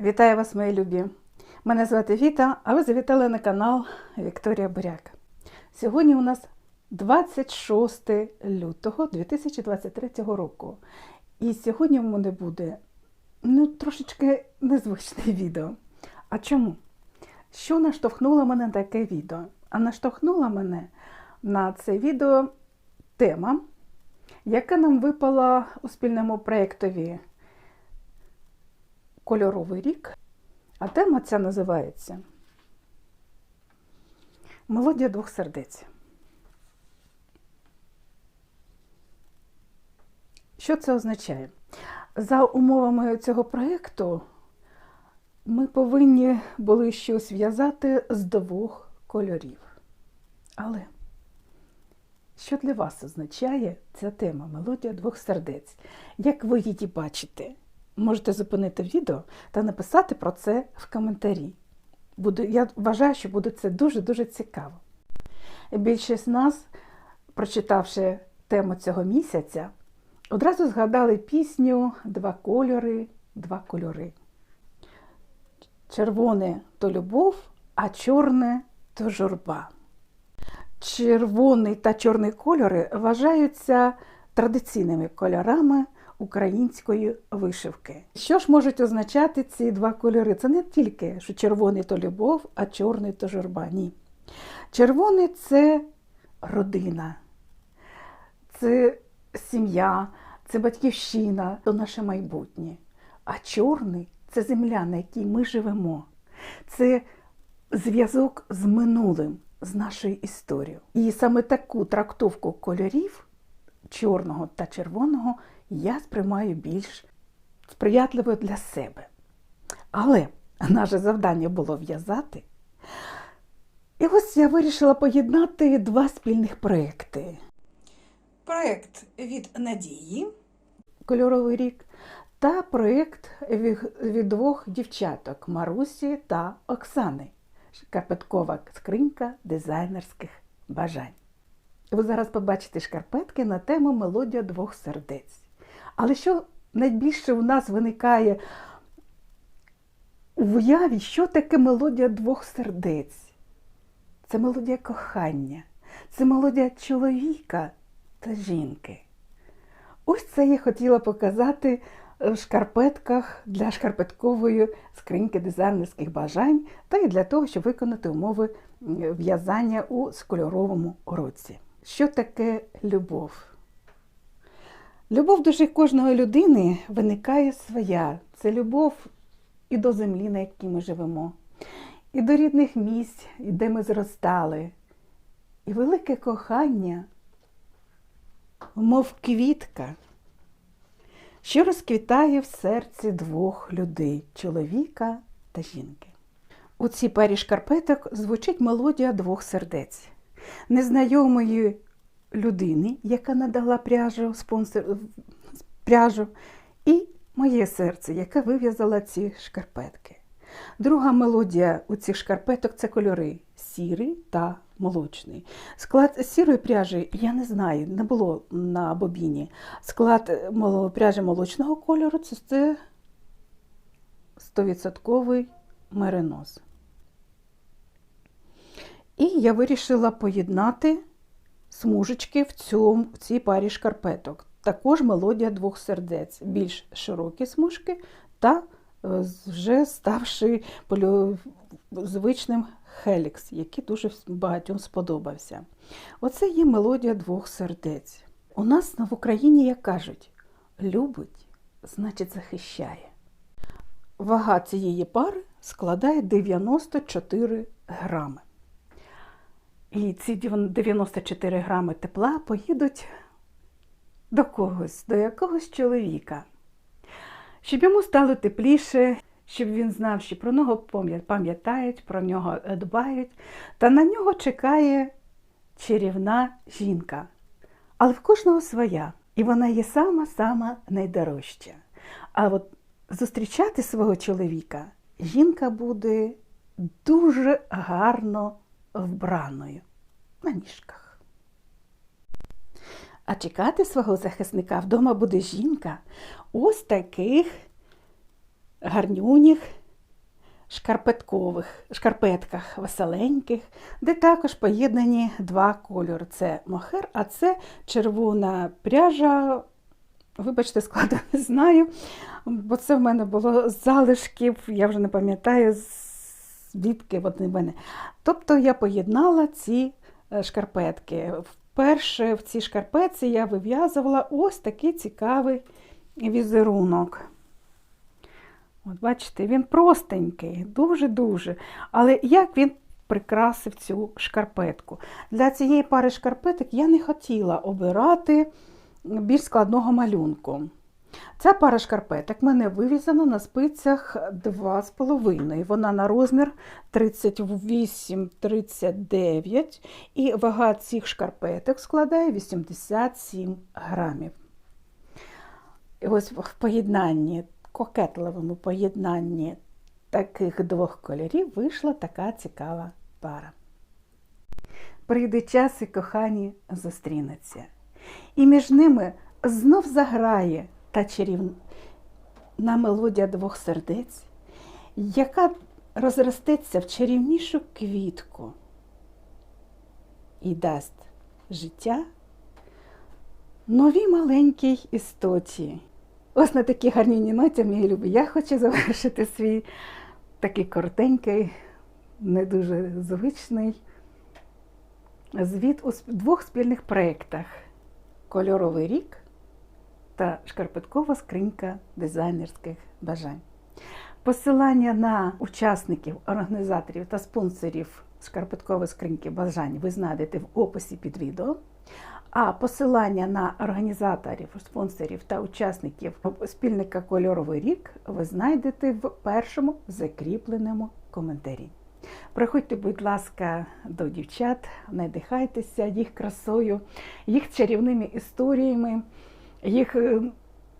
Вітаю вас, мої любі! Мене звати Віта, а ви завітали на канал Вікторія Буряк. Сьогодні у нас 26 лютого 2023 року. І сьогодні в мене буде ну, трошечки незвичне відео. А чому? Що наштовхнуло мене на таке відео? А наштовхнула мене на це відео тема, яка нам випала у спільному проєктові Кольоровий рік. А тема ця називається Мелодія двох сердець. Що це означає? За умовами цього проєкту ми повинні були щось в'язати з двох кольорів. Але що для вас означає ця тема Мелодія двох сердець? Як ви її бачите? Можете зупинити відео та написати про це в коментарі. Буду, я вважаю, що буде це дуже-дуже цікаво. Більшість нас, прочитавши тему цього місяця, одразу згадали пісню Два кольори, два кольори. Червоне то любов, а чорне то журба. Червоний та чорний кольори вважаються традиційними кольорами української вишивки. Що ж можуть означати ці два кольори? Це не тільки, що червоний то любов, а чорний то журба. Ні. Червоний це родина, це сім'я, це батьківщина, то наше майбутнє. А чорний це земля, на якій ми живемо. Це зв'язок з минулим, з нашою історією. І саме таку трактовку кольорів чорного та червоного я сприймаю більш сприятливо для себе. Але наше завдання було в'язати. І ось я вирішила поєднати два спільних проекти. Проєкт від Надії, Кольоровий рік, та проєкт від двох дівчаток Марусі та Оксани. Шкарпеткова скринька дизайнерських бажань. Ви зараз побачите шкарпетки на тему Мелодія двох сердець. Але що найбільше у нас виникає у уяві, що таке мелодія двох сердець? Це мелодія кохання, це мелодія чоловіка та жінки. Ось це я хотіла показати в шкарпетках для шкарпеткової скриньки дизайнерських бажань, та й для того, щоб виконати умови в'язання у скольоровому році. Що таке любов? Любов до кожної людини виникає своя. Це любов і до землі, на якій ми живемо, і до рідних місць, де ми зростали. І велике кохання, мов квітка, що розквітає в серці двох людей чоловіка та жінки. У цій парі шкарпеток звучить мелодія двох сердець, незнайомої людини, яка надала пряжу, спонсор, пряжу, і моє серце, яке вив'язала ці шкарпетки. Друга мелодія у цих шкарпеток це кольори сірий та молочний. Склад сірої пряжі я не знаю, не було на бобіні. Склад пряжі молочного кольору це 100% меринос. І я вирішила поєднати смужечки в, цьому, в цій парі шкарпеток. Також мелодія двох сердець, більш широкі смужки та е, вже ставши звичним хелікс, який дуже багатьом сподобався. Оце є мелодія двох сердець. У нас в Україні, як кажуть, любить, значить захищає. Вага цієї пари складає 94 грами. І ці 94 грами тепла поїдуть до когось, до якогось чоловіка, щоб йому стало тепліше, щоб він знав, що про нього пам'ятають, про нього дбають, та на нього чекає чарівна жінка. Але в кожного своя, і вона є сама-сама найдорожча. А от зустрічати свого чоловіка жінка буде дуже гарно вбраною на ніжках. А чекати свого захисника вдома буде жінка ось таких гарнюніх шкарпеткових, шкарпетках веселеньких, де також поєднані два кольори. Це мохер, а це червона пряжа. Вибачте, складу не знаю, бо це в мене було з залишків, я вже не пам'ятаю, звідки вони в мене. Тобто я поєднала ці е, шкарпетки. Вперше в цій шкарпетці я вив'язувала ось такий цікавий візерунок. От Бачите, він простенький, дуже-дуже. Але як він прикрасив цю шкарпетку? Для цієї пари шкарпеток я не хотіла обирати більш складного малюнку. Ця пара шкарпеток мене вивізана на спицях 2,5. Вона на розмір 38-39 і вага цих шкарпеток складає 87 грамів. І ось в поєднанні, кокетливому поєднанні таких двох кольорів вийшла така цікава пара. Прийде час і кохані зустрінуться. І між ними знов заграє та чарівна мелодія двох сердець, яка розростеться в чарівнішу квітку і дасть життя новій маленькій істоті. Ось на такій гарній ноті, мої любі, я хочу завершити свій такий коротенький, не дуже звичний звіт у двох спільних проєктах Кольоровий рік та шкарпеткова скринька дизайнерських бажань. Посилання на учасників, організаторів та спонсорів шкарпеткової скриньки бажань ви знайдете в описі під відео. А посилання на організаторів, спонсорів та учасників спільника Кольоровий рік ви знайдете в першому закріпленому коментарі. Приходьте, будь ласка, до дівчат, надихайтеся їх красою, їх чарівними історіями, їх е,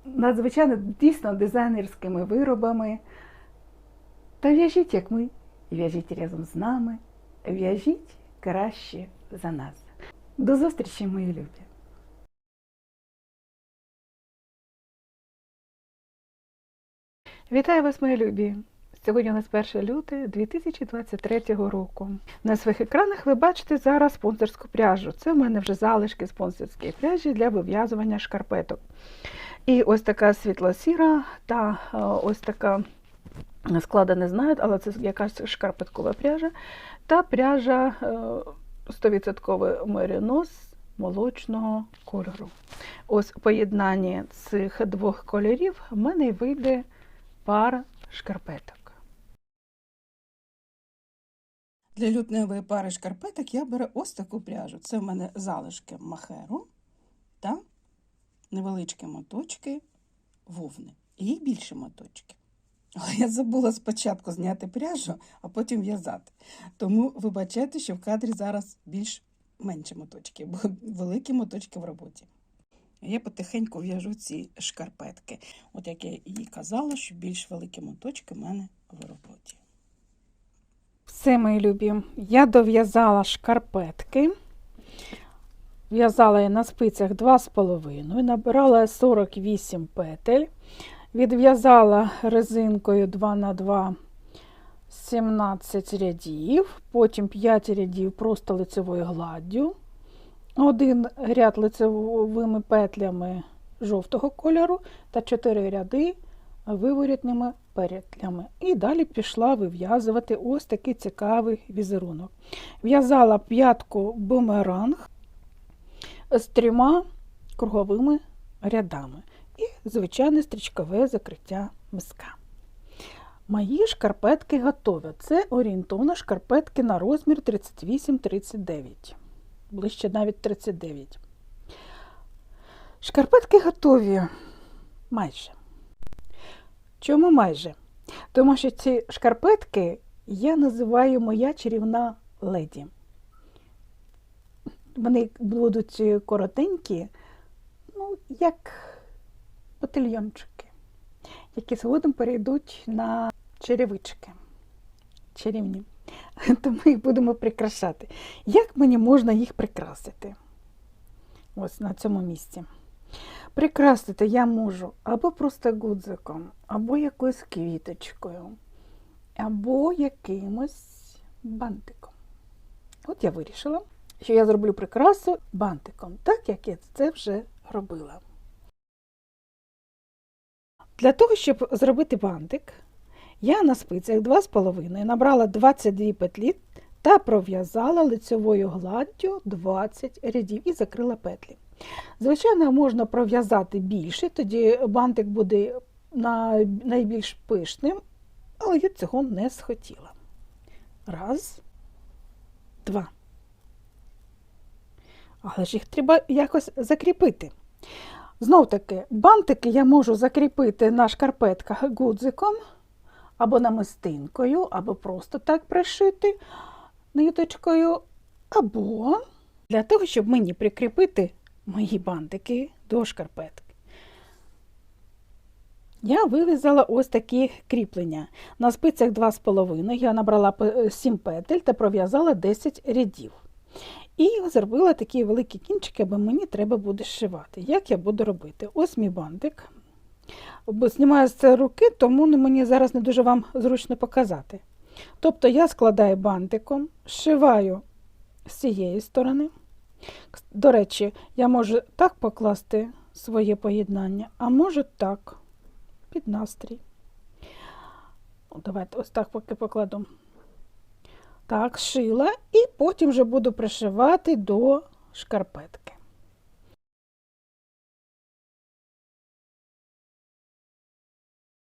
надзвичайно дійсно дизайнерськими виробами. Та в'яжіть, як ми, в'яжіть разом з нами, в'яжіть краще за нас. До зустрічі, мої любі! Вітаю вас, мої любі! Сьогодні у нас 1 лютого 2023 року. На своїх екранах ви бачите зараз спонсорську пряжу. Це в мене вже залишки спонсорської пряжі для вив'язування шкарпеток. І ось така світло-сіра та ось така склада не знають, але це якась шкарпеткова пряжа. Та пряжа 100% меринос молочного кольору. Ось у поєднанні цих двох кольорів в мене вийде пара шкарпеток. Для лютневої пари шкарпеток я беру ось таку пряжу. Це в мене залишки махеру та невеличкі моточки вовни. І більше моточки. Але я забула спочатку зняти пряжу, а потім в'язати. Тому вибачайте, що в кадрі зараз більш менші моточки, бо великі моточки в роботі. Я потихеньку в'яжу ці шкарпетки. От як я їй казала, що більш великі моточки в мене в роботі. Все, мої любі, я дов'язала шкарпетки. В'язала я на спицях 2,5, набирала 48 петель, відв'язала резинкою 2х2 17 рядів, потім 5 рядів просто лицевою гладдю, один ряд лицевими петлями жовтого кольору та 4 ряди виворітними петлями. І далі пішла вив'язувати ось такий цікавий візерунок. В'язала п'ятку бумеранг з трьома круговими рядами і звичайне стрічкове закриття миска. Мої шкарпетки готові. Це орієнтовно шкарпетки на розмір 38-39, ближче навіть 39. Шкарпетки готові майже. Чому майже? Тому що ці шкарпетки я називаю моя чарівна леді. Вони будуть коротенькі, ну, як ботильйончики, які згодом перейдуть на черевички. Чарівні. Тому їх будемо прикрашати. Як мені можна їх прикрасити? Ось на цьому місці. Прикрасити я можу або просто гудзиком, або якоюсь квіточкою. або якимось бантиком. От я вирішила, що я зроблю прикрасу бантиком, так як я це вже робила. Для того, щоб зробити бантик, я на спицях 2,5 набрала 22 петлі та пров'язала лицьовою гладдю 20 рядів і закрила петлі. Звичайно, можна пров'язати більше, тоді бантик буде найбільш пишним, але я цього не схотіла. Раз, два. Але ж їх треба якось закріпити. Знов таки, бантики я можу закріпити на шкарпетках гудзиком, або намистинкою, або просто так пришити ниточкою, або для того, щоб мені прикріпити мої бантики до шкарпетки. Я вив'язала ось такі кріплення. На спицях 2,5 я набрала 7 петель та пров'язала 10 рядів. І зробила такі великі кінчики, бо мені треба буде зшивати. Як я буду робити? Ось мій бантик. Бо знімаю з це руки, тому ну, мені зараз не дуже вам зручно показати. Тобто я складаю бантиком, зшиваю з цієї сторони. До речі, я можу так покласти своє поєднання, а можу так, під настрій. Давайте ось так поки покладу. Так, шила, і потім вже буду пришивати до шкарпетки.